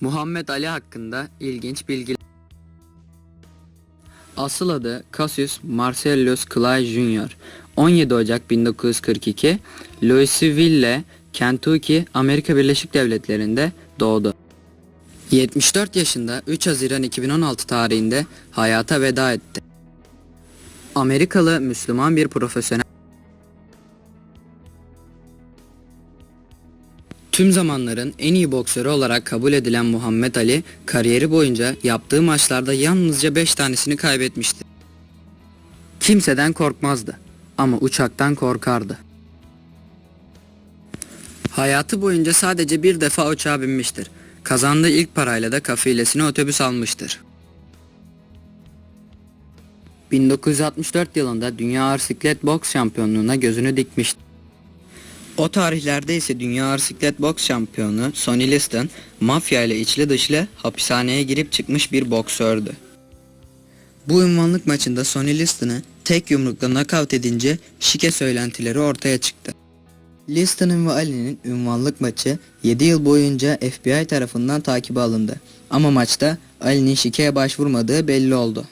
Muhammed Ali hakkında ilginç bilgiler. Asıl adı Cassius Marcellus Clay Jr. 17 Ocak 1942 Louisville, Kentucky, Amerika Birleşik Devletleri'nde doğdu. 74 yaşında 3 Haziran 2016 tarihinde hayata veda etti. Amerikalı Müslüman bir profesyonel Tüm zamanların en iyi boksörü olarak kabul edilen Muhammed Ali, kariyeri boyunca yaptığı maçlarda yalnızca 5 tanesini kaybetmişti. Kimseden korkmazdı ama uçaktan korkardı. Hayatı boyunca sadece bir defa uçağa binmiştir. Kazandığı ilk parayla da kafilesine otobüs almıştır. 1964 yılında Dünya Ağır Siklet Boks Şampiyonluğuna gözünü dikmişti. O tarihlerde ise Dünya Ağır Siklet Boks Şampiyonu Sonny Liston mafya ile içli dışlı hapishaneye girip çıkmış bir boksördü. Bu ünvanlık maçında Sonny Liston'ı tek yumrukla knockout edince şike söylentileri ortaya çıktı. Liston'ın ve Ali'nin ünvanlık maçı 7 yıl boyunca FBI tarafından takibe alındı. Ama maçta Ali'nin şikeye başvurmadığı belli oldu.